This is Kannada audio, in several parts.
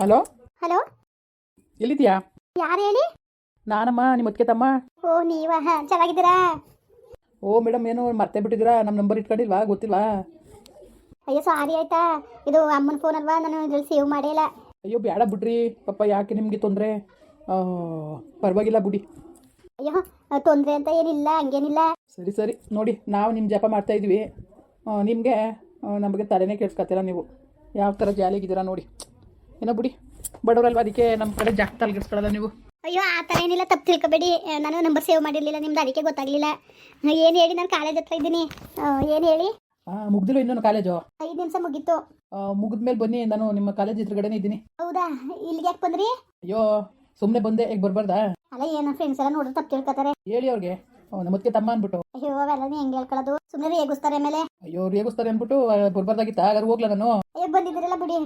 ಹಲೋ? ಹಲೋ? ಎಲ್ಲಿದ್ಯಾ ಯಾರು ಹೇಳಿ? ನಾನಮ್ಮ ನಿಮ್ಮ ಮತ್ತೆ ತಮ್ಮ ಓ ನೀವ ಹಾಂ ಚೆನ್ನಾಗಿದ್ದೀರಾ? ಓ ಮೇಡಮ್ ಏನು ಮರ್ತೇ ಬಿಟ್ಟಿದ್ದೀರಾ? ನಮ್ಮ ನಂಬರ್ ಇಟ್ಕೊಂಡಿಲ್ವಾ? ಗೊತ್ತಿಲ್ವಾ? ಅಯ್ಯೋ ಸಾರಿ ಆಯ್ತಾ. ಇದು ಅಮ್ಮನ ಫೋನ್ ಅಲ್ವಾ? ನಾನು ಇದ್ರಲ್ಲಿ ಸೇವ್ ಮಾಡಿಲ್ಲ ಅಯ್ಯೋ ಬೇಡ ಬಿಡ್ರಿ. ಪಪ್ಪ ಯಾಕೆ ನಿಮಗೆ ತೊಂದರೆ? ಪರವಾಗಿಲ್ಲ ಬಿಡಿ. ಅಯ್ಯೋ ತೊಂದರೆ ಅಂತ ಏನಿಲ್ಲ ಹಂಗೇನಿಲ್ಲ. ಸರಿ ಸರಿ. ನೋಡಿ ನಾವು ನಿಮ್ಮ ಜಪ ಮಾಡ್ತಾ ಇದ್ವಿ ನಿಮಗೆ ನಮಗೆ ತಲೆನೇ ಕೆಡ್ಸ್ಕೊತೀರ ನೀವು? ಯಾವ ಥರ ಜಾಲಿಗಿದ್ದೀರಾ ನೋಡಿ. ಏನೋ ಬಿಡಿ. ಬಡವರಲ್ವಾ ಅದಕ್ಕೆ ನಮ್ಮ ಕಡೆ ಜಾಸ್ತಿ ತಲೆಗಿಡ್ಸ್ಕೊಳ್ಳಲ್ಲ ನೀವು. ಅಯ್ಯೋ ಆ ಥರ ಏನಿಲ್ಲ ತಪ್ಪು ತಿಳ್ಕೊಬೇಡಿ. ನಾನು ನಂಬರ್ ಸೇವ್ ಮಾಡಿರಲಿಲ್ಲ ನಿಮ್ದು ಅದಕ್ಕೆ ಗೊತ್ತಾಗಲಿಲ್ಲ. ಏನು ಹೇಳಿ ನಾನು ಕಾಲೇಜ್ ಹತ್ರ ಇದ್ದೀನಿ. ಏನು ಹೇಳಿ? ಹಾಂ ಮುಗ್ದಿಲ್ಲ ಇನ್ನೊಂದು ಕಾಲೇಜು ಐದು ನಿಮಿಷ ಮುಗೀತು. ಮುಗಿದ ಮೇಲೆ ಬನ್ನಿ ನಾನು ನಿಮ್ಮ ಕಾಲೇಜ್ ಎದುರುಗಡೆನೇ ಇದ್ದೀನಿ. ಹೌದಾ? ಇಲ್ಲಿಗೆ ಯಾಕೆ ಬಂದ್ರಿ? ಅಯ್ಯೋ ಸುಮ್ಮನೆ ಬಂದೆ ಈಗ ಬರ್ಬಾರ್ದಾ? ಅಲ್ಲ ಏನೋ ಫ್ರೆಂಡ್ಸ್ ಎಲ್ಲ ನೋಡಿದ್ರೆ ತಪ್ಪು ತಿಳ್ಕೊತಾರೆ. ಹೇಳಿ ಅವ್ರಿಗೆ. ನಮ್ಮತ್ತೆ ತಮ್ಮ ಅಂದ್ಬಿಟ್ಟು ಅಯ್ಯೋ ಅವೆಲ್ಲ ಹೆಂಗೆ ಹೇಳ್ಕೊಳ್ಳೋದು? ಸುಮ್ಮನೆ ರೇಗಿಸ್ತಾರೆ ಮೇಲೆ ಅಯ್ಯೋ ರೇಗಿಸ್ತಾರೆ ಅಂದ್ಬಿಟ್ಟು ಬರ್ಬಾರ್ದಾಗಿತ್ತ? ಹಾಗಾದ್ರೆ ಹೋಗ್ಲಾ ನಾನು? ಅಯ್ಯೋ ಬಂದಿದ್ದೀರಲ್ಲ ಬಿಡಿ.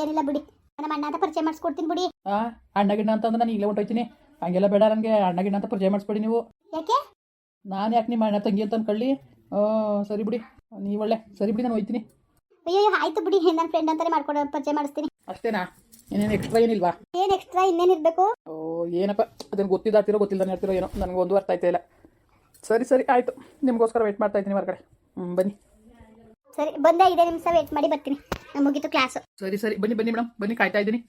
ಏನಿಲ್ಲ ಬಿಡಿ. ನಮ್ಮ ಅಣ್ಣ ಅಂತ ಪರಿಚಯ ಮಾಡಿಸ್ಕೊಡ್ತೀನಿ ಬಿಡಿ. ಆ ಅಣ್ಣ ಗಿಣ್ಣ ಅಂತಂದ್ರೆ ನಾನು ಈಗಲೇ ಹೊಂಟೋಯ್ತೀನಿ. ಹಂಗೆಲ್ಲ ಬೇಡ ನನಗೆ ಅಣ್ಣ ಗಿಣ್ಣ ಅಂತ ಪರಿಚಯ ಮಾಡಿಸ್ಬೇಡಿ ನೀವು. ಯಾಕೆ? ನಾನು ಯಾಕೆ ನಿಮ್ಮ ಅಣ್ಣ ತಂಗಿ ಅಂತ ಅನ್ಕೊಳ್ಳಿ. ಆ, ಸರಿ ಬಿಡಿ. ನೀವು ಒಳ್ಳೆ ಸರಿ ಬಿಡಿ ನಾನು ಹೋಯ್ತೀನಿ. ಅಯ್ಯೋ ಆಯ್ತು ಬಿಡಿ ನನ್ನ ಫ್ರೆಂಡ್ ಅಂತಾನೆ ಮಾಡ್ಕೊಡೋ ಪರಿಚಯ ಮಾಡಿಸ್ತೀನಿ. ಅಷ್ಟೇನಾ? ಇನ್ನೇನು ಎಕ್ಸ್ಟ್ರಾ ಏನಿಲ್ವಾ? ಏನು ಎಕ್ಸ್ಟ್ರಾ ಇನ್ನೇನು ಇರಬೇಕು? ಓ ಏನಪ್ಪ? ಅದನ್ನು ಗೊತ್ತಿಲ್ಲ ಗೊತ್ತಿಲ್ದಾನೆ ಹೇಳ್ತಿರೋ ಏನೋ? ನನಗೆ ಒಂದು ಅರ್ಥ ಆಯ್ತಾ ಇಲ್ಲ. ಸರಿ ಸರಿ ಆಯಿತು. ನಿಮಗೋಸ್ಕರ ವೇಟ್ ಮಾಡ್ತಾ ಇದ್ದೀನಿ ಹೊರಗಡೆ. ಹ್ಞೂ ಬನ್ನಿ. ಸರಿ ಬಂದೆ ಇದೆ ನಿಮಿಷ ವೇಟ್ ಮಾಡಿ ಬರ್ತೀನಿ. ಮುಗೀತು ಕ್ಲಾಸ್ ಸರಿ ಸರಿ ಬನ್ನಿ ಬನ್ನಿ ಮೇಡಮ್ ಬನ್ನಿ ಕಾಯ್ತಾ ಇದ್ದೀನಿ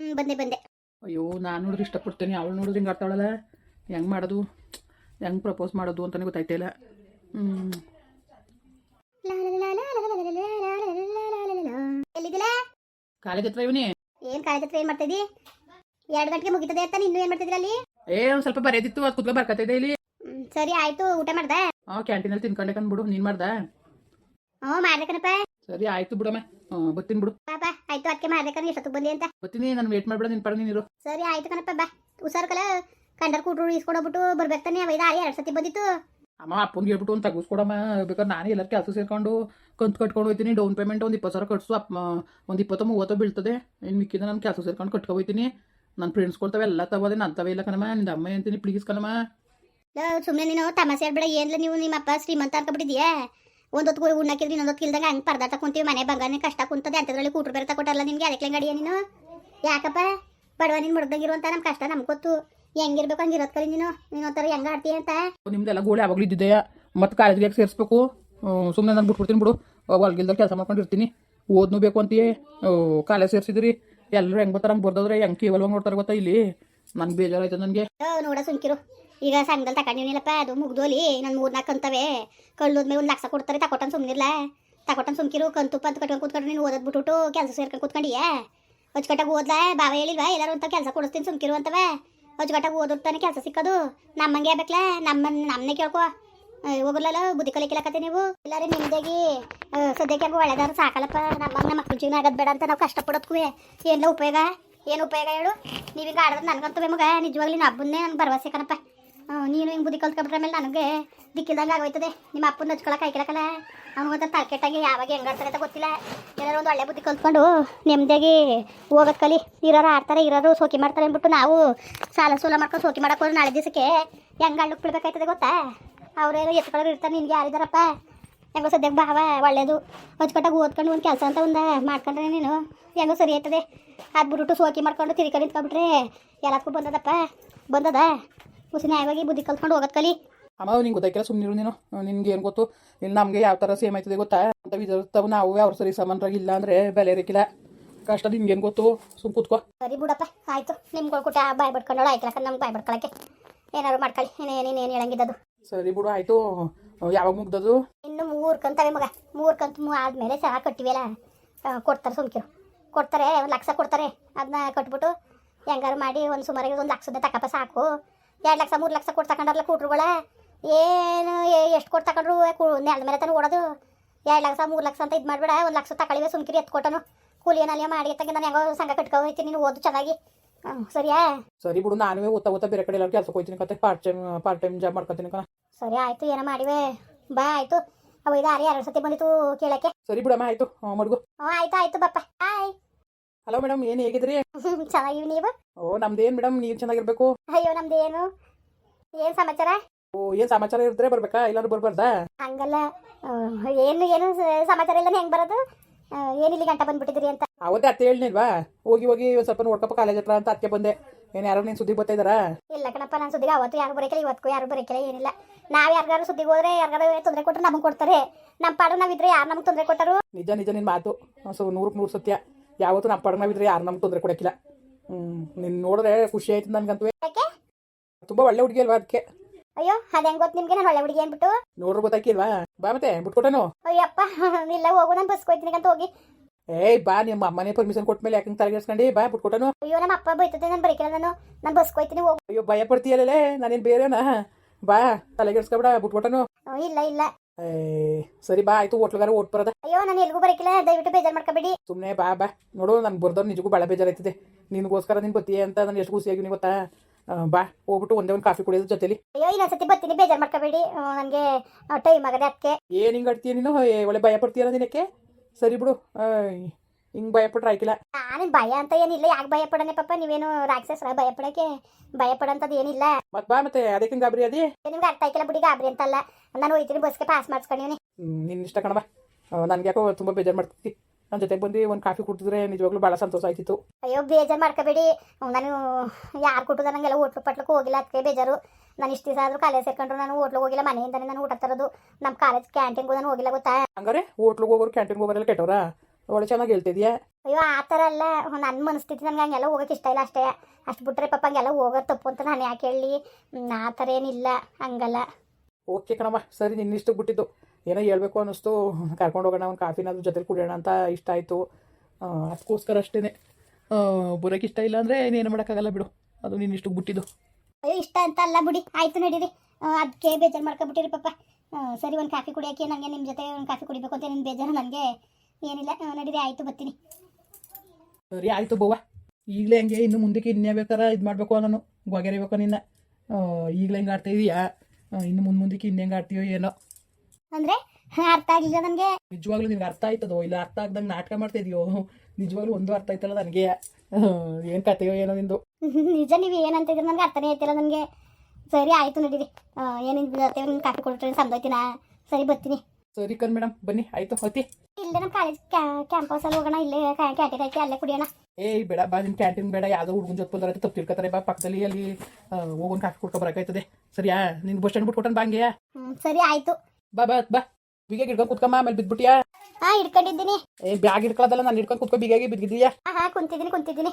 ಹ್ಮ್ ಬಂದೆ ಬಂದೆ ಅಯ್ಯೋ ನಾನು ನೋಡಿದ್ರೆ ಇಷ್ಟಪಡ್ತೀನಿ ಅವಳು ನೋಡಿದ್ರೆ ಹಿಂಗೆ ಆಡ್ತಾಳಲ್ಲ ಹೆಂಗ್ ಮಾಡೋದು ಹೆಂಗ್ ಪ್ರಪೋಸ್ ಮಾಡೋದು ಅಂತಲೇ ಗೊತ್ತಾಯ್ತಾ ಇಲ್ಲ ಹ್ಞೂ ಎಲ್ಲಿದ್ದಿಲ್ಲ ಕಾಲೇಜ್ ಹತ್ರ ಇವನಿ ಏನ್ ಕಾಲೇಜ್ ಹತ್ರ ಏನು ಮಾಡ್ತಿದ್ದಿ ಎರಡು ಗಂಟೆಗೆ ಮುಗಿತದೆ ಅಂತ ಇನ್ನೂ ಏನು ಮಾಡ್ತಿದ್ರಿ ಅಲ್ಲಿ ಏ ಒಂದ್ ಸ್ವಲ್ಪ ಬರೆದಿತ್ತು ಅದು ಕುತ್ಕೊ ಬರ್ಕತ್ತಿದ್ದೆ ಇಲ್ಲಿ ಹ್ಮ್, ಸರಿ ಆಯ್ತು ಊಟ ಮಾಡ್ದೆ ಹಾಂ ಕ್ಯಾಂಟೀನಲ್ಲಿ ತಿನ್ಕೊಂಡೆ ಕಂದ್ಬಿಡು ನೀನು ಮಾಡ್ದೆ ಹ್ಞೂ ಮಾಡ್ದೆ ಕಣಪ್ಪ ಸರಿ ಆಯ್ತು ಬಿಡಮ್ಮ ಬರ್ತೀನಿ ಬಿಡು. ಪಾಪ ಆಯ್ತು ಅದಕ್ಕೆ ಮಾಡ್ಬೇಕಂದ್ರೆ ಎಷ್ಟೊತ್ತು ಬಂದಿ ಅಂತ. ಬರ್ತೀನಿ ನಾನು ವೇಟ್ ಮಾಡ್ಬೇಡ ನಿನ್ ಪಡ ನೀರು ಸರಿ ಆಯ್ತು ಕಣಪ್ಪ ಬಾ. ಹುಷಾರು ಕಲ ಕಂಡರ್ ಕೂಟ್ರು ಇಸ್ಕೊಂಡೋಗ್ಬಿಟ್ಟು ಬರ್ಬೇಕು ತಾನೆ. ಅವೈದ ಆಳಿ ಎರಡು ಸತಿ ಬಂದಿತ್ತು. ಅಮ್ಮ ಅಪ್ಪನಿಗೆ ಹೇಳ್ಬಿಟ್ಟು ಒಂದು ತಗಿಸ್ಕೊಡಮ್ಮ ಬೇಕಾದ್ರೆ ನಾನೇ ಎಲ್ಲರ ಕೆಲಸ ಸೇರ್ಕೊಂಡು ಕಂತು ಕಟ್ಕೊಂಡು ಹೋಗ್ತೀನಿ. ಡೌನ್ ಪೇಮೆಂಟ್ ಒಂದು ಇಪ್ಪತ್ತು ಸಾವಿರ ಕಟ್ಸು. ಅಪ್ಪ ಒಂದು ಇಪ್ಪತ್ತು ಮೂವತ್ತು ಬೀಳ್ತದೆ. ಇನ್ನು ಮಿಕ್ಕಿದ ನಾನು ಕೆಲಸ ಸೇರ್ಕೊಂಡು ಕಟ್ಕೊ ಹೋಗ್ತೀನಿ ನನ್ನ ಫ್ರೆಂಡ್ಸ್ ಕೊಡ್ತವೆ ಎಲ್ಲ ತಗೋದೆ ನಾನು ತವೇ ಇಲ್ಲ ಕಣಮ್ಮ. ನಿನ್ನ ಅಮ್ಮ ಅಂತೀನಿ ಪ್ಲೀಸ್ ಕಣಮ್ಮ. ಸುಮ್ಮನೆ ನೀನು ತಮಾಷೆ ಹೇಳ್ಬೇಡ ಏನಿಲ್ಲ ನೀವು ನಿಮ್ಮ ಅಪ್ಪ ಶ್ರೀಮಂತ ಅನ್ಕೊಬಿಟ್ಟಿದ್ಯಾ ಒಂದೊತ್ತು ಉಣ್ಣಾಕಿದ್ರಿ ಇನ್ನೊಂದೊತ್ತು ಇಲ್ದಂಗ ಹಂಗೆ ಪರ್ದಾಟ ಕುಂತೀವಿ ಮನೆ ಬಂಗಾರ ಕಷ್ಟ ಕುಂತದೆ ಅಂತದ್ರಲ್ಲಿ ಕೂಟ್ರು ಬೇರೆ ತಗೊಟ್ಟಲ್ಲ ನಿಮಗೆ? ಅದಕ್ಕೆ ಗಡಿಯ ನೀನು? ಯಾಕಪ್ಪ? ಬಡವ ನೀನು ಮುಡ್ದಂಗಿರುವಂತ ನಮ್ಮ ಕಷ್ಟ ನಮ್ಗೆ ಗೊತ್ತು. ಹೆಂಗಿರ್ಬೇಕು ಹಂಗಿರೋದ್ ಕಲಿ ನೀನು. ನೀನು ಒಂಥರ ಹೆಂಗ ಆಡ್ತೀಯ ಅಂತ? ನಿಮ್ದೆಲ್ಲ ಗೋಳಿ ಯಾವಾಗಲೂ ಇದ್ದಿದೆಯ ಮತ್ತು ಕಾಲೇಜ್ಗೆ ಸೇರಿಸ್ಬೇಕು? ಸುಮ್ಮನೆ ನಾನು ಬಿಟ್ಬಿಡ್ತೀನಿ ಬಿಡು. ಹೊಲ್ಗಿಲ್ದಲ್ಲಿ ಕೆಲಸ ಮಾಡ್ಕೊಂಡಿರ್ತೀನಿ. ಓದ್ನು ಬೇಕು ಅಂತೀಯೇ. ಕಾಲೇಜ್ ಸೇರಿಸಿದ್ರಿ. ಎಲ್ಲರೂ ಹೆಂಗೆ ಬರ್ತಾರೆ ಹಂಗೆ ಬರ್ದವ್ರೆ. ಹೆಂಗೆ ಕೇವಲ ನೋಡ್ತಾರೆ ಗೊತ್ತಾ ಇಲ್ಲಿ? ನಂಗೆ ಬೇಜಾರಾಯ್ತು ನನಗೆ. ನೋಡ ಸುಮ್ಕಿರು. ಈಗ ಸಂಘದಲ್ಲಿ ತಗೊಂಡಿವನಿಲ್ಲಪ್ಪ ಅದು ಮುಗ್ದೋಲಿ ನನ್ನ ಮೂರ್ನಾಲ್ಕು ಕಂತವೆ. ಕಳ್ಳೋದ್ಮೇಲೆ ಒಂದು ಲಕ್ಷ ಕೊಡ್ತಾರೆ, ತಕೊಟ್ಟನ್ ಸುಮ್ಮನಿರ್ಲ ತಕೊಟ್ಟನ್ ಸುಮ್ಕಿರು, ಕಂತು ಪಂತು ಕಟ್ಕೊಂಡು ಕೂತ್ಕೊಂಡು ನೀನು ಓದೋದ್ ಕೆಲಸ ಸೇರ್ಕೊಂಡು ಕೂತ್ಕೊಂಡಿಯಾ? ಅಚ್ಚುಕಟ್ಟಾಗಿ ಓದ್ಲಾ? ಬಾವ ಹೇಳಿಲ್ವಾ? ಎಲ್ಲರೂ ಅಂತ ಕೆಲಸ ಕೊಡಿಸ್ತೀನಿ ಸುಮ್ಕಿರು ಅಂತವೆ. ಅಚ್ಚುಕಟ್ಟಾಗಿ ಓದಿರ್ತಾನೆ ಕೆಲಸ ಸಿಕ್ಕದು. ನಮ್ಮಂಗೆ ಆಗ್ಬೇಕಲ್ಲ ನಮ್ಮ ನಮ್ಮನೆ ಕೇಳ್ಕೊ. ಹೋಗಲ್ಲ ಬುದ್ಧಿ ಕಲಿಕಲಕತ್ತೆ ನೀವು? ಎಲ್ಲರೂ ನಿಮ್ದಾಗಿ ಸದ್ಯಕ್ಕೆ ಹಂಗೆ ಒಳ್ಳೆದಾರು ಸಾಕಲ್ಲಪ್ಪ. ನಮ್ಮ ನಮ್ಮ ಜೀವನ ಆಗೋದು ಬೇಡ ಅಂತ ನಾವು ಕಷ್ಟಪಡೋದ್ಕೂ ಏನಿಲ್ಲ ಉಪಯೋಗ? ಏನು ಉಪಯೋಗ ಹೇಳು? ನೀವೀಗ ಆಡೋದು ನನಗಂತೂ ಮಗ. ನಿಜವಾಗ್ಲಿ ನಬ್ಬನ್ನೇ ನನ್ಗೆ ಭರವಸೆ ಕಣಪ್ಪ. ನೀನು ಹಿಂಗೆ ಬುದ್ಧಿ ಕಲ್ತ್ಕೊಂಡ್ರೆ ಮೇಲೆ ನನಗೆ ದಿಕ್ಕಿಲ್ದಂಗೆ ಆಗೋಯ್ತದೆ. ನಿಮ್ಮ ಅಪ್ಪನ ಹಚ್ಕೊಳಕ್ಕೆ ಆಯ್ಕೊಳಕಲ್ಲ ಅವ್ನಿಗೊಂದು ತಲೆಕೆಟ್ಟಾಗಿ ಯಾವಾಗ ಹೆಂಗೆ ಆಡ್ತಾರೆ ಅಂತ ಗೊತ್ತಿಲ್ಲ. ಏನಾದ್ರು ಒಂದು ಒಳ್ಳೆ ಬುದ್ಧಿ ಕಲ್ತ್ಕೊಂಡು ನೆಮ್ಮದಿಯಾಗಿ ಹೋಗೋದು ಕಲಿ. ಇರೋರು ಆಡ್ತಾರೆ, ಇರೋರು ಸೋಕಿ ಮಾಡ್ತಾರೆ ಅಂದ್ಬಿಟ್ಟು ನಾವು ಸಾಲ ಸೂಲ ಮಾಡ್ಕೊಂಡು ಸೋಕಿ ಹೋದ್ರೆ ನಾಳೆ ದಿವಸಕ್ಕೆ ಹೆಂಗೆ ಅಳ್ಳಕ್ಕೆ ಬಿಡ್ಬೇಕಾಯ್ತದೆ ಗೊತ್ತಾ? ಅವರೇನೋ ಎತ್ಕೊಳ್ಳೋರು ಇರ್ತಾರೆ, ನಿನ್ಗೆ ಯಾರಿದಾರಪ್ಪ? ಹೆಂಗೋ ಸದ್ಯಕ್ಕೆ ಭಾವ, ಒಳ್ಳೇದು. ಅಚ್ಚುಕಟ್ಟಾಗಿ ಓದ್ಕೊಂಡು ಒಂದು ಕೆಲಸ ಅಂತ ಒಂದು ಮಾಡ್ಕೊಂಡ್ರೆ ನೀನು ಹೆಂಗೋ ಸರಿ ಆಯ್ತದೆ. ಅದು ಬಿಟ್ಬಿಟ್ಟು ಸೋಕಿ ಮಾಡ್ಕೊಂಡು ತಿರ್ಕೊಂಡು ನಿಂತ್ಕೊಂಡ್ಬಿಟ್ರೆ ಎಲ್ಲದಕ್ಕೂ ಬಂದದಪ್ಪ. ಬಂದದ? ಹುಸಿ ನ್ಯಾಯವಾಗಿ ಬುದ್ಧಿ ಕಲ್ತ್ಕೊಂಡು ಹೋಗೋದು ಕಲಿ. ಅಮ್ಮ ನಿಂಗೆ ಗೊತ್ತಾಯ್ಕಿಲ್ಲ? ಸುಮ್ಮನಿರು ನೀನು. ನಿನ್ಗೆ ಏನು ಗೊತ್ತು? ಇಲ್ಲಿ ನಮಗೆ ಯಾವ ಥರ ಸೇಮ್ ಆಯ್ತದೆ ಗೊತ್ತಾ? ಅಂತ ವಿಚಾರಿಸ್ತಾವೆ ನಾವು ಅವ್ರ ಸರಿ ಸಮಾನರಾಗಿಲ್ಲ ಅಂದರೆ ಬೆಲೆ ಇರಕ್ಕಿಲ್ಲ ಕಷ್ಟ ನಿನ್ಗೇನು ಗೊತ್ತು? ಸುಮ್ ಕೂತ್ಕೋ. ಸರಿ ಬಿಡಪ್ಪ ಆಯಿತು. ನಿಮ್ಗಳು ಕುಟ ಬಾಯ್ ಬಿಡ್ಕೊಂಡೋಳು ಯಾಕಂದ್ರೆ ನಮ್ಗೆ ಬಾಯ್ ಬಿಡ್ಕೊಳಕ್ಕೆ. ಏನಾದ್ರು ಮಾಡ್ಕೊಳ್ಳಿ ಏನೇನು ಏನು ಹೇಳಂಗಿದ್ದದು? ಸರಿ ಬಿಡು ಆಯಿತು. ಯಾವಾಗ ಮುಗ್ದದು? ಇನ್ನು ಮೂರು ಕಂತವೆ ಮಗ. ಮೂರು ಕಂತು ಮೂ ಆದಮೇಲೆ ಸಹ ಕಟ್ಟಿವೆಲ್ಲ ಕೊಡ್ತಾರೆ ಸುಮ್ಕಿರು. ಕೊಡ್ತಾರೆ ಒಂದು ಲಕ್ಷ ಕೊಡ್ತಾರೆ. ಅದನ್ನ ಕಟ್ಬಿಟ್ಟು ಹೆಂಗಾರು ಮಾಡಿ ಒಂದು ಸುಮಾರಿಗೆ ಒಂದು ಲಕ್ಷದ ತಕಪ್ಪ ಸಾಕು. ಎರಡು ಲಕ್ಷ ಮೂರು ಲಕ್ಷ ಕೊಟ್ಟು ತಗೊಂಡಾರಲ್ಲ ಕೂಟ್ರುಗಳ? ಏನು ಎಷ್ಟು ಕೊಟ್ಟು ತಗೊಂಡ್ರು ನೆಲದ ಮೇಲೆ ತಾನು ಓಡೋದು. ಎರಡು ಲಕ್ಷ ಮೂರು ಲಕ್ಷ ಅಂತ ಇದು ಮಾಡಬೇಡ. ಒಂದು ಲಕ್ಷ ತಗೊಳ್ಳಿವೆ ಸುಮ್ಕಿರಿ ಎತ್ತು ಕೊಟ್ಟನು. ಕೂಲಿ ಏನಲ್ಲ ಮಾಡಿ ತಗೊಂಡು ನಾನು ಹೆಂಗೋ ಸಂಘ ಕಟ್ಕೊ ಹೋಗ್ತೀನಿ ನೀನು ಓದು ಚೆನ್ನಾಗಿ. ಸರಿ ಸರಿಯಾ? ಸರಿ ಬಿಡು ನಾನು ಓದ್ತಾ ಓದ್ತಾ ಬೇರೆ ಕಡೆ ಎಲ್ಲ ಕೆಲ್ಸಕ್ಕೆ ಹೋಗ್ತೀನಿ ಕತೆ. Part time part time job ಮಾಡ್ಕೊತೀನಿ ಕಣ. ಸರಿ ಆಯ್ತು ಏನೋ ಮಾಡಿವೆ. ಬಾ ಆಯಿತು. ಅವ ಇದು ಆರಿ ಎರಡು ಸತಿ ಬಂದಿತ್ತು ಕೇಳಕ್ಕೆ. ಸರಿ ಬಿಡಮ್ಮ ಆಯಿತು. ಮಡ್ಗು. ಹ್ಞೂ ಆಯ್ತು ಆಯ್ತು ಬಪ್ಪ. ಹಾಯ್ ಹಲೋ ಮೇಡಮ್ ಏನು ಹೇಗಿದ್ರಿ? ಚೆನ್ನಾಗಿವಿ ನೀವು? ಓ ನಮ್ದೇನ್ ಮೇಡಮ್ ನೀವು ಚೆನ್ನಾಗಿರ್ಬೇಕು? ಅಯ್ಯೋ ನಮ್ದೇನು? ಏನ್ ಸಮಾಚಾರ? ಓ ಏನ್ ಸಮಾಚಾರ ಇದ್ರೆ ಬರ್ಬೇಕಾ? ಇಲ್ಲಾಂದ್ರೆ ಬರ್ಬಾರ್ದಾ? ಹಂಗಲ್ಲ. ಆ, ಏನು ಏನು ಸ- ಸಮಾಚಾರ ಇಲ್ಲ ಹೆಂಗ್ ಬರೋದು? ಆ, ಏನ್ ಇಲ್ಲಿ ಗಂಟ ಬಂದ್ಬಿಟ್ಟಿದ್ರಿ ಅಂತ? ಅವತ್ತೇ ಅತ್ತೆ ಹೇಳಿಲ್ವಾ ಹೋಗಿ ಹೋಗಿ ಒಂದ್ ಸ್ವಲ್ಪ ನೋಡ್ಕಪ್ಪ ಕಾಲೇಜ್ ಹತ್ರ ಅಂತ ಅತ್ತೆ ಬಂದೆ. ಏನ್ ಯಾರು ನೀನು ಸುದ್ದಿ ಬರ್ತಾ ಇದ್ದಾರಾ? ಇಲ್ಲ ಕಣಪ್ಪ ನಾನು ಸುದ್ದಿಗೆ ಅವತ್ತು ಯಾರು ಬರೋಕಿಲ್ಲ ಇವತ್ತು ಯಾರು ಬರೋಕಿಲ್ಲ ಏನಿಲ್ಲ. ನಾವ್ ಯಾರ್ಗಾರು ಸುದ್ದಿಗೆ ಹೋದ್ರೆ ಯಾರ್ಗಾರು ತೊಂದರೆ ಕೊಟ್ಟರೆ ನಮಗೆ ಕೊಡ್ತಾರೆ. ನಮ್ಮ ಪಾಡು ನಾವಿದ್ರೆ ಯಾರು ನಮ್ಗೆ ತೊಂದರೆ ಕೊಟ್ಟರು? ನಿಜ ನಿಜ ನಿನ್ ಮಾತು. ಸೊ ನೂರಕ್ಕೆ ನೂರು ಸತ್ಯ. ಯಾವತ್ತೂ ನಮ್ಮ ಪಡಗ ಬಿದ್ರೆ ಯಾರು ನಮ್ಗೆ ತೊಂದರೆ ಕೊಡೋಕ್ಕಿಲ್ಲ. ಹ್ಞೂ ನಿನ್ನ ನೋಡಿದ್ರೆ ಖುಷಿ ಆಯ್ತು ನನಗಂತೂ. ಯಾಕೆ? ತುಂಬ ಒಳ್ಳೆ ಹುಡುಗಿ ಅಲ್ವಾ ಅದಕ್ಕೆ ಅಯ್ಯೋ ಅದು ಹೆಂಗೆ ಗೊತ್ತು ನಿಮಗೆ? ನಾನು ಒಳ್ಳೆ ಹುಡುಗಿ ಅಂದ್ಬಿಟ್ಟು. ನೋಡ್ರು ಗೊತ್ತಾಕಿಲ್ವಾ ಬಾ ಮತ್ತೆ ಬಿಟ್ಕೊಟ್ಟನು? ಅಯ್ಯಪ್ಪ ಇಲ್ಲ ಹೋಗು ನಾನು ಬಸ್ಗೆ ಹೋಯ್ತೀನಿ ಅಂತ ಹೋಗಿ. ಏಯ್ ಬಾ ನಿಮ್ಮ ಅಮ್ಮನೇ ಪರ್ಮಿಷನ್ ಕೊಟ್ಮೇಲೆ ಯಾಕೆ ತಲೆಗೆಡ್ಸ್ಕೊಂಡು ಬಾ ಬಿಟ್ಕೊಟ್ಟನು? ಅಯ್ಯೋ ನಮ್ಮ ಅಪ್ಪ ಬೈತದೆ ನಾನು ಬರೀಕಿಲ್ಲ ನಾನು. ನಾನು ಬಸ್ಗೆ ಹೋಯ್ತೀನಿ ಹೋಗು. ಅಯ್ಯೋ ಭಯ ಪಡ್ತೀಯಲ್ಲೇ ನಾನೇನು ಬೇರೆನಾ ಬಾ ತಲೆಗೆಡ್ಸ್ಕೊಬೇಡ ಬಿಟ್ಕೊಟ್ಟನು? ಇಲ್ಲ ಇಲ್ಲ. ಸರಿ ಬಾ ಆಯ್ತು ಹೋಟ್ಲುಗಾರ ಓಟ್ ಬರೋದ. ಅಯ್ಯೋ ನಾನು ಎಲ್ಲಿಗೂ ಬರಕಿಲ್ಲ ದಯವಿಟ್ಟು ಬೇಜಾರು ಮಾಡ್ಕೋಬೇಡಿ. ಸುಮ್ಮನೆ ಬಾ ಬಾ. ನೋಡು ನಾನು ಬರ್ದವ್ರು ನಿಜಕ್ಕೂ ಭಾಳ ಬೇಜಾರಾಯ್ತದೆ. ನಿನಗೋಸ್ಕರ ನೀನು ಬತ್ತೀಯ ಅಂತ ನಾನು ಎಷ್ಟು ಖುಷಿಯಾಗಿ ಗೊತ್ತಾ? ಬಾ ಹೋಗ್ಬಿಟ್ಟು ಒಂದೇ ಒಂದು ಕಾಫಿ ಕುಡಿಯೋದು ಜೊತೆಲಿ. ಅಯ್ಯೋ ಇನ್ನೊಂದ್ಸತಿ ಬರ್ತೀನಿ ಬೇಜಾರು ಮಾಡ್ಕೋಬೇಡಿ. ನನಗೆ ಟೈಮ್ ಆಗದೆ ಅದಕ್ಕೆ ಏನು ಹಿಂಗೆ ಆಡ್ತೀಯ ನೀನು? ಒಳ್ಳೆ ಭಯ ಪಡ್ತೀಯಲ್ಲ ದಿನಕ್ಕೆ ಸರಿ ಬಿಡು. ಹಿಂಗೆ ಭಯ ಆಯ್ತಿಲ್ಲ ಆಯ್ಕಿಲ್ಲ ನಾನು ಭಯ ಅಂತ ಏನಿಲ್ಲ ಯಾಕೆ ಭಯ ಪಡನೆ ಪಾಪ? ನೀವೇನು ರಾಕ್ಷಸರ ಭಯ ಪಡಕ್ಕೆ ಭಯ ಪಡಂತದ್ ಏನಿಲ್ಲ. ಮತ್ ಬಾ ಮತ್ತೆ ಅದಕ್ಕೆ ಗಾಬರಿ ಅದಿ ನಿಮ್ಗೆ ಅರ್ಥ ಆಯ್ತಿಲ್ಲ ಬಿಡಿ ಗಾಬರಿ ಅಂತಲ್ಲ. ನಾನು ಹೋಯ್ತೀನಿ ಬಸ್ಗೆ ಪಾಸ್ ಮಾಡಿಸ್ಕೊಂಡಿವ್ನಿ ನಿನ್ನ ಇಷ್ಟ ಕಣವ ನನ್ಗೆ ಯಾಕೋ ತುಂಬಾ ಬೇಜಾರ್ ಮಾಡ್ತಿದ್ದಿ. ನನ್ನ ಜೊತೆ ಬಂದು ಒಂದು ಕಾಫಿ ಕುಡಿದ್ರೆ ನಿಜವಾಗ್ಲೂ ಭಾಳ ಸಂತೋಷ ಆಯ್ತಿತ್ತು. ಅಯ್ಯೋ ಬೇಜಾರ್ ಮಾಡ್ಕೋಬೇಡಿ. ನಾನು ಯಾರು ಕೊಟ್ಟದ ನಂಗೆಲ್ಲ ಹೋಟ್ಲು ಪಟ್ಲಕ್ಕೆ ಹೋಗಿಲ್ಲ ಅದಕ್ಕೆ ಬೇಜಾರು. ನಾನು ಇಷ್ಟು ದಿವಸ ಆದ್ರೂ ಕಾಲೇಜ್ ಸೇರ್ಕೊಂಡ್ರು ನಾನು ಹೋಟ್ಲಿಗೆ ಹೋಗಿಲ್ಲ ಮನೆಯಿಂದನೇ ನಾನು ಊಟ ತರೋದು. ನಮ್ಮ ಕಾಲೇಜ್ ಕ್ಯಾಂಟೀನ್ ನಾನು ಹೋಗಿಲ್ಲ ಗೊತ್ತಾ? ಹಂಗಾರೆ ಹೋಟ್ಲಿಗೆ ಹೋಗೋರು ಕ್ಯಾಂಟೀನ್ ಹೋಗೋರೆಲ್ಲ ಕೆಟ್ಟವ್ರ? ಒಳ್ಳೆ ಚೆನ್ನಾಗಿ ಹೇಳ್ತಿದ್ಯಾ? ಅಯ್ಯೋ ಆ ಥರ ಅಲ್ಲ. ನನ್ನ ಮನಸ್ಥಿತಿ ನನಗೆ ಹಂಗೆಲ್ಲ ಹೋಗೋಕೆ ಇಷ್ಟ ಇಲ್ಲ ಅಷ್ಟೇ. ಅಷ್ಟು ಬಿಟ್ರೆ ಪಾಪ ಹಂಗೆಲ್ಲ ಹೋಗೋದು ತಪ್ಪು ಅಂತ ನಾನು ಯಾಕೆ ಹೇಳಿ? ಆ ಥರ ಏನಿಲ್ಲ. ಹಂಗಲ್ಲ. ಓಕೆ ಕಣಮ್ಮ ಸರಿ ನಿನ್ನ ಇಷ್ಟಕ್ಕೆ ಬಿಟ್ಟಿದ್ದು. ಏನೋ ಹೇಳ್ಬೇಕು ಅನ್ನಿಸ್ತು. ಕರ್ಕೊಂಡು ಹೋಗೋಣ ಒಂದು ಕಾಫಿನಾದ್ರೂ ಜೊತೆಲಿ ಕುಡಿಯೋಣ ಅಂತ ಇಷ್ಟ ಆಯಿತು. ಅದಕ್ಕೋಸ್ಕರ ಅಷ್ಟೇ ಬರೋಕೆ ಇಷ್ಟ ಇಲ್ಲ ಅಂದರೆ ಇನ್ನೇನು ಮಾಡೋಕ್ಕಾಗಲ್ಲ ಬಿಡು. ಅದು ನಿನ್ನ ಇಷ್ಟಕ್ಕೆ ಬಿಟ್ಟಿದ್ದು. ಅಯ್ಯೋ ಇಷ್ಟ ಅಂತ ಅಲ್ಲ ಬಿಡಿ. ಆಯ್ತು ನಡೀರಿ. ಅದಕ್ಕೆ ಬೇಜಾರು ಮಾಡ್ಕೊಬಿಟ್ಟಿರಿ ಪಾಪ. ಸರಿ ಒಂದು ಕಾಫಿ ಕುಡಿಯೋಕೆ ನನಗೆ ನಿಮ್ಮ ಜೊತೆ ಒಂದು ಕಾಫಿ ಕುಡಿಬೇಕು ಅಂತ ನಿನ್ನ ಬೇಜಾರು ನನಗೆ? ಏನಿಲ್ಲ ನಡೀರಿ ಆಯಿತು ಬರ್ತೀನಿ. ಸರಿ ಆಯಿತು ಬವ್ವ. ಈಗಲೇ ಹಂಗೆ ಇನ್ನು ಮುಂದಕ್ಕೆ ಇನ್ನೇ ಬೇಕಾರ ಇದು ಮಾಡಬೇಕು ನಾನು ಗೊಗೆರಿಬೇಕು ನಿನ್ನ. ಈಗಲೇ ಹಿಂಗೆ ಆಡ್ತಾ ಇದೀಯಾ? ಇನ್ನು ಮುಂದೆ ಮುಂದಕ್ಕೆ ಇನ್ನೇ ಹೆಂಗೆ ಆಡ್ತೀಯೋ ಏನೋ. ಅಂದರೆ ಅರ್ಥ ಆಗಲಿಲ್ಲ ನನಗೆ. ನಿಜವಾಗ್ಲೂ ನಿನ್ಗೆ ಅರ್ಥ ಆಯ್ತದೋ? ಇಲ್ಲ ಅರ್ಥ ಆಗ್ದಂಗೆ ನಾಟಕ ಮಾಡ್ತಾ ಇದೆಯೋ? ನಿಜವಾಗ್ಲೂ ಒಂದು ಅರ್ಥ ಆಯ್ತಲ್ಲ ನನಗೆ. ಏನು ಕತೆಯೋ ಏನೋ ನಿಂದು. ನಿಜ ನೀವು ಏನಂತಿದ್ರೆ ನನಗೆ ಅರ್ಥನೇ ಆಯ್ತಿಲ್ಲ ನನಗೆ. ಸರಿ ಆಯಿತು ನಡೀರಿ. ಏನೇನು ಕಾಫಿ ಕೊಡ್ತೀನಿ ಸಂದೋಯ್ತೀನಾ? ಸರಿ ಬರ್ತೀನಿ. ಸರಿ ಕಣ್ ಮೇಡಮ್ ಬನ್ನಿ ಆಯ್ತು ಹೊತ್ತಿ ಇಲ್ಲೇ ನಮ್ಮ ಕಾಲೇಜ್ ಕ್ಯಾಂಪಸಲ್ಲಿ ಹೋಗೋಣ ಇಲ್ಲೇ ಕ್ಯಾಂಟೀನ್ ಐತೆ ಅಲ್ಲೇ ಕುಡಿಯೋಣ. ಏಯ್ ಬೇಡ ಬಾ ನಿಮ್ಮ ಕ್ಯಾಂಟೀನ್ ಬೇಡ ಯಾವ್ದೋ ಹುಡುಗನ ಜೊತೆ ಬಂದ್ರೆ ತಪ್ಪು ತಿಳ್ಕೊತಾರೆ ಬಾ ಪಕ್ಕದಲ್ಲಿ ಅಲ್ಲಿ ಹೋಗೋಣ ಕಾಫಿ ಕೊಟ್ಕೊ ಬರಕಾಯ್ತದೆ. ಸರಿಯಾ? ನಿನ್ ಬಸ್ ಸ್ಟ್ಯಾಂಡ್ ಬಿಟ್ಕೊಟ್ಟನ್ ಬಾ ಹಂಗೆ. ಸರಿ ಆಯ್ತು. ಬಾ ಬಾ ಬಾ. ಬಿಗಿಯಾಗಿ ಹಿಡ್ಕೊಂಡು ಕುತ್ಕಮ್ಮ ಆಮೇಲೆ ಬಿದ್ಬಿಟ್ಟಿಯಾ? ಹಾ ಹಿಡ್ಕೊಂಡಿದ್ದೀನಿ. ಏ ಬ್ಯಾಗ್ ಹಿಡ್ಕೊಳ್ಳೋದಲ್ಲ ನಾನು ಹಿಡ್ಕೊಂಡು ಕುತ್ಕೊ ಬೀಗಾಗಿ ಬಿದ್ದಿದ್ಯಾ ಹಾ ಹಾಂ ಕುಂತಿದ್ದೀನಿ ಕುಂತಿದ್ದೀನಿ.